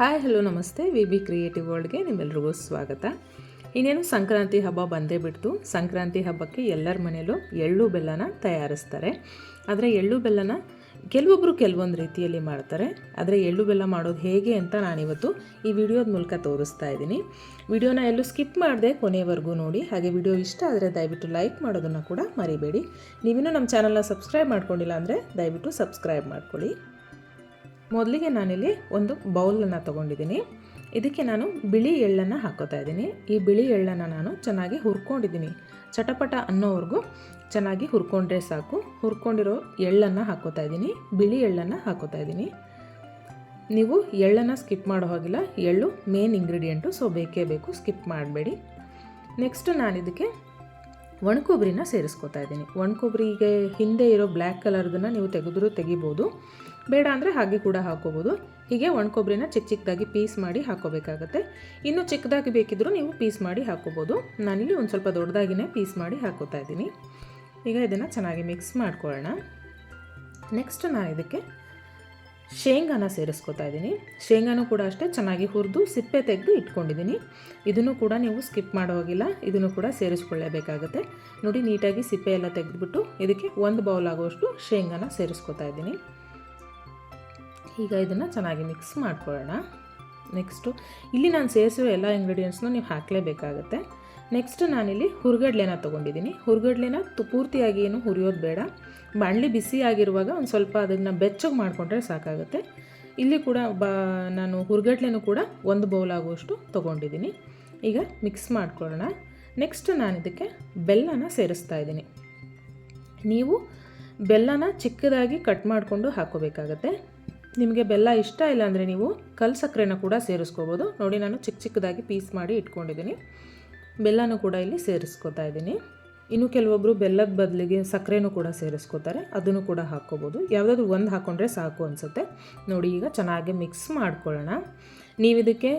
Hi, hello, ನಮಸ್ತೆ. V B creative ವರ್ಲ್ಡ್ಗೆ ನಿಮ್ಮೆಲ್ರಿಗೂ ಸ್ವಾಗತ. ಇನ್ನೇನು ಸಂಕ್ರಾಂತಿ ಹಬ್ಬ ಬಂದೇ ಬಿಡ್ತು. ಸಂಕ್ರಾಂತಿ ಹಬ್ಬಕ್ಕೆ ಎಲ್ಲರ ಮನೆಯಲ್ಲೂ ಎಳ್ಳು ಬೆಲ್ಲನ ತಯಾರಿಸ್ತಾರೆ. ಆದರೆ ಎಳ್ಳು ಬೆಲ್ಲನ ಕೆಲವೊಬ್ಬರು ಕೆಲವೊಂದು ರೀತಿಯಲ್ಲಿ ಮಾಡ್ತಾರೆ. ಆದರೆ ಎಳ್ಳು ಬೆಲ್ಲ ಮಾಡೋದು ಹೇಗೆ ಅಂತ ನಾನಿವತ್ತು ಈ ವಿಡಿಯೋದ ಮೂಲಕ ತೋರಿಸ್ತಾ ಇದ್ದೀನಿ. ವಿಡಿಯೋನ ಎಲ್ಲೂ ಸ್ಕಿಪ್ ಮಾಡದೆ ಕೊನೆವರೆಗೂ ನೋಡಿ. ಹಾಗೆ ವಿಡಿಯೋ ಇಷ್ಟ ಆದರೆ ದಯವಿಟ್ಟು ಲೈಕ್ ಮಾಡೋದನ್ನು ಕೂಡ ಮರಿಬೇಡಿ. ನೀವಿನ್ನೂ ನಮ್ಮ ಚಾನಲ್ನ ಸಬ್ಸ್ಕ್ರೈಬ್ ಮಾಡ್ಕೊಂಡಿಲ್ಲ ಅಂದರೆ ದಯವಿಟ್ಟು ಸಬ್ಸ್ಕ್ರೈಬ್ ಮಾಡ್ಕೊಳ್ಳಿ. ಮೊದಲಿಗೆ ನಾನಿಲ್ಲಿ ಒಂದು ಬೌಲನ್ನು ತೊಗೊಂಡಿದ್ದೀನಿ. ಇದಕ್ಕೆ ನಾನು ಬಿಳಿ ಎಳ್ಳನ್ನು ಹಾಕೋತಾ ಇದ್ದೀನಿ. ಈ ಬಿಳಿ ಎಳ್ಳನ್ನು ನಾನು ಚೆನ್ನಾಗಿ ಹುರ್ಕೊಂಡಿದ್ದೀನಿ. ಚಟಪಟ ಅನ್ನೋವರೆಗೂ ಚೆನ್ನಾಗಿ ಹುರ್ಕೊಂಡ್ರೆ ಸಾಕು. ಹುರ್ಕೊಂಡಿರೋ ಎಳ್ಳನ್ನು ಹಾಕೋತಾ ಇದ್ದೀನಿ. ಬಿಳಿ ಎಳ್ಳನ್ನು ಹಾಕೋತಾ ಇದ್ದೀನಿ. ನೀವು ಎಳ್ಳನ್ನು ಸ್ಕಿಪ್ ಮಾಡೋ ಹಾಗಿಲ್ಲ. ಎಳ್ಳು ಮೇನ್ ಇಂಗ್ರೀಡಿಯೆಂಟು, ಸೊ ಬೇಕೇ ಬೇಕು, ಸ್ಕಿಪ್ ಮಾಡಬೇಡಿ. ನೆಕ್ಸ್ಟ್ ನಾನು ಇದಕ್ಕೆ ಒಣಕೊಬ್ಬರಿನ ಸೇರಿಸ್ಕೊತಾ ಇದ್ದೀನಿ. ಒಣಕೊಬ್ಬರಿಗೆ ಹಿಂದೆ ಇರೋ ಬ್ಲ್ಯಾಕ್ ಕಲರ್ದನ್ನು ನೀವು ತೆಗೆದ್ರೂ ತೆಗಿಬೋದು. ಬೇಡ ಅಂದರೆ ಹಾಗೆ ಕೂಡ ಹಾಕೋಬೋದು. ಹೀಗೆ ಒಣಕೊಬ್ಬರಿನ ಚಿಕ್ಕ ಚಿಕ್ಕದಾಗಿ ಪೀಸ್ ಮಾಡಿ ಹಾಕೋಬೇಕಾಗತ್ತೆ. ಇನ್ನೂ ಚಿಕ್ಕದಾಗಿ ಬೇಕಿದ್ದರೂ ನೀವು ಪೀಸ್ ಮಾಡಿ ಹಾಕೋಬೋದು. ನಾನಿಲ್ಲಿ ಒಂದು ಸ್ವಲ್ಪ ದೊಡ್ಡದಾಗಿನೇ ಪೀಸ್ ಮಾಡಿ ಹಾಕೋತಾ ಇದ್ದೀನಿ. ಈಗ ಇದನ್ನು ಚೆನ್ನಾಗಿ ಮಿಕ್ಸ್ ಮಾಡ್ಕೊಳ್ಳೋಣ. ನೆಕ್ಸ್ಟ್ ನಾನು ಇದಕ್ಕೆ ಶೇಂಗಾನ ಸೇರಿಸ್ಕೊತಾ ಇದ್ದೀನಿ. ಶೇಂಗಾನೂ ಕೂಡ ಅಷ್ಟೇ ಚೆನ್ನಾಗಿ ಹುರಿದು ಸಿಪ್ಪೆ ತೆಗೆದು ಇಟ್ಕೊಂಡಿದ್ದೀನಿ. ಇದನ್ನು ಕೂಡ ನೀವು ಸ್ಕಿಪ್ ಮಾಡೋ ಹೋಗಿಲ್ಲ. ಇದನ್ನು ಕೂಡ ಸೇರಿಸ್ಕೊಳ್ಳೇಬೇಕಾಗುತ್ತೆ. ನೋಡಿ, ನೀಟಾಗಿ ಸಿಪ್ಪೆ ಎಲ್ಲ ತೆಗೆದುಬಿಟ್ಟು ಇದಕ್ಕೆ ಒಂದು ಬೌಲ್ ಆಗುವಷ್ಟು ಶೇಂಗಾನ ಸೇರಿಸ್ಕೊತಾ ಇದ್ದೀನಿ. ಈಗ ಇದನ್ನು ಚೆನ್ನಾಗಿ ಮಿಕ್ಸ್ ಮಾಡ್ಕೊಳ್ಳೋಣ. ನೆಕ್ಸ್ಟು ಇಲ್ಲಿ ನಾನು ಸೇರಿಸಿರೋ ಎಲ್ಲ ಇಂಗ್ರೀಡಿಯೆಂಟ್ಸ್ನು ನೀವು ಹಾಕಲೇಬೇಕಾಗತ್ತೆ. ನೆಕ್ಸ್ಟ್ ನಾನಿಲ್ಲಿ ಹುರ್ಗಡ್ಲೆನ ತೊಗೊಂಡಿದ್ದೀನಿ. ಹುರ್ಗಡ್ಲೆನ ತು ಪೂರ್ತಿಯಾಗಿ ಏನು ಹುರಿಯೋದು ಬೇಡ. ಬಾಣಲಿ ಬಿಸಿ ಆಗಿರುವಾಗ ಒಂದು ಸ್ವಲ್ಪ ಅದನ್ನು ಬೆಚ್ಚಗೆ ಮಾಡಿಕೊಂಡ್ರೆ ಸಾಕಾಗುತ್ತೆ. ಇಲ್ಲಿ ಕೂಡ ಬಾ ನಾನು ಹುರ್ಗಡ್ಲೆನೂ ಕೂಡ ಒಂದು ಬೌಲ್ ಆಗುವಷ್ಟು ತೊಗೊಂಡಿದ್ದೀನಿ. ಈಗ ಮಿಕ್ಸ್ ಮಾಡ್ಕೊಳ್ಳೋಣ. ನೆಕ್ಸ್ಟ್ ನಾನು ಇದಕ್ಕೆ ಬೆಲ್ಲನ ಸೇರಿಸ್ತಾ ಇದ್ದೀನಿ. ನೀವು ಬೆಲ್ಲನ ಚಿಕ್ಕದಾಗಿ ಕಟ್ ಮಾಡಿಕೊಂಡು ಹಾಕೋಬೇಕಾಗತ್ತೆ ನಿಮಗೆ ಬೆಲ್ಲ ಇಷ್ಟ ಇಲ್ಲ ಅಂದರೆ ನೀವು ಕಲ್ ಸಕ್ಕರೆನ ಕೂಡ ಸೇರಿಸ್ಕೋಬೋದು. ನೋಡಿ, ನಾನು ಚಿಕ್ಕ ಚಿಕ್ಕದಾಗಿ ಪೀಸ್ ಮಾಡಿ ಇಟ್ಕೊಂಡಿದ್ದೀನಿ. ಬೆಲ್ಲನೂ ಕೂಡ ಇಲ್ಲಿ ಸೇರಿಸ್ಕೊತಾ ಇದ್ದೀನಿ. ಇನ್ನು ಕೆಲವೊಬ್ಬರು ಬೆಲ್ಲದ ಬದಲಿಗೆ ಸಕ್ಕರೆನೂ ಕೂಡ ಸೇರಿಸ್ಕೋತಾರೆ. ಅದನ್ನು ಕೂಡ ಹಾಕ್ಕೋಬೋದು. ಯಾವುದಾದ್ರೂ ಒಂದು ಹಾಕ್ಕೊಂಡ್ರೆ ಸಾಕು ಅನಿಸುತ್ತೆ. ನೋಡಿ, ಈಗ ಚೆನ್ನಾಗಿ ಮಿಕ್ಸ್ ಮಾಡ್ಕೊಳ್ಳೋಣ. ನೀವು ಇದಕ್ಕೆ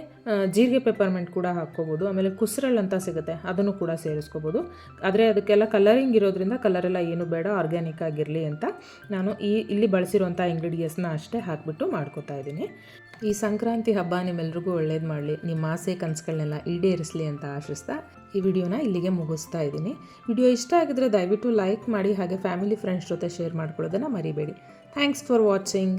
ಜೀರಿಗೆ ಪೆಪ್ಪರ್ಮೆಂಟ್ ಕೂಡ ಹಾಕ್ಕೋಬೋದು, ಆಮೇಲೆ ಕುಸ್ರಲ್ ಅಂತ ಸಿಗುತ್ತೆ, ಅದನ್ನು ಕೂಡ ಸೇರಿಸ್ಕೋಬೋದು. ಆದರೆ ಅದಕ್ಕೆಲ್ಲ ಕಲರಿಂಗ್ ಇರೋದ್ರಿಂದ ಕಲರೆಲ್ಲ ಏನು ಬೇಡ ಆರ್ಗ್ಯಾನಿಕ್ ಆಗಿರಲಿ ಅಂತ ನಾನು ಈ, ಇಲ್ಲಿ ಬಳಸಿರುವಂಥ ಇಂಗ್ರೀಡಿಯೆಂಟ್ಸ್ನ ಅಷ್ಟೇ ಹಾಕಿಬಿಟ್ಟು ಮಾಡ್ಕೋತಾ ಇದ್ದೀನಿ. ಈ ಸಂಕ್ರಾಂತಿ ಹಬ್ಬ ನಿಮ್ಮೆಲ್ರಿಗೂ ಒಳ್ಳೇದು ಮಾಡಲಿ, ನಿಮ್ಮ ಆಸೆ ಕನಸುಗಳನ್ನೆಲ್ಲ ಈಡೇರಿಸಲಿ ಅಂತ ಆಶಿಸ್ತಾ ಈ ವಿಡಿಯೋನ ಇಲ್ಲಿಗೆ ಮುಗಿಸ್ತಾ ಇದ್ದೀನಿ. ವಿಡಿಯೋ ಇಷ್ಟ ಆಗಿದ್ರೆ ದಯವಿಟ್ಟು ಲೈಕ್ ಮಾಡಿ, ಹಾಗೆ ಫ್ಯಾಮಿಲಿ ಫ್ರೆಂಡ್ಸ್ ಜೊತೆ ಶೇರ್ ಮಾಡ್ಕೊಳ್ಳೋದನ್ನು ಮರಿಬೇಡಿ. Thanks for watching